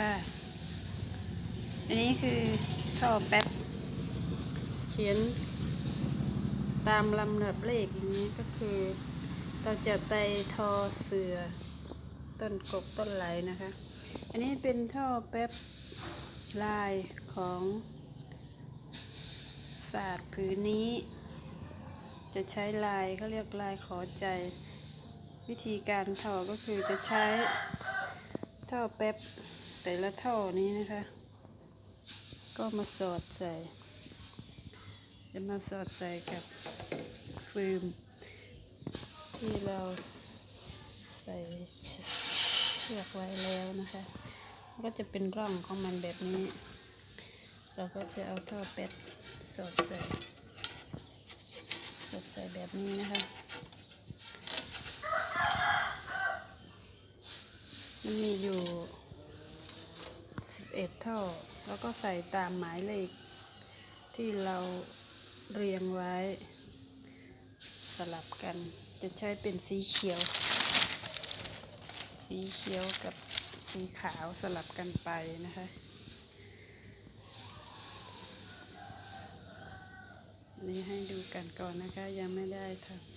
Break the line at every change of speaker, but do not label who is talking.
ค่ะ อันนี้คือท่อแป๊บ เขียน ตามลำดับเลขอย่างนี้ก็คือ เราจะไปทอเสือ ต้นกบต้นไหลนะคะ อันนี้เป็นท่อแป๊บลายของศาสตร์ผืนนี้ จะใช้ลายเขาเรียกลายขอใจ วิธีการทอก็คือจะใช้ท่อแป๊บ แต่ละท่อนี้นะคะ ก็มาสอดใส่ จะมาสอดใส่กับฟืมที่เราใส่เชือกไว้แล้วนะคะ ก็จะเป็นร่องของมันแบบนี้ เราก็จะเอาท่อเป็ดสอดใส่สอดใส่แบบนี้นะคะมันมีอยู่ 11ท่อแล้วก็ใส่ตามหมายเลข ที่เราเรียงไว้ สลับกันจะใช้เป็นสีเขียว สีเขียวกับสีขาวสลับกันไปนะคะนี่ให้ดูกันก่อนนะคะยังไม่ได้ทำ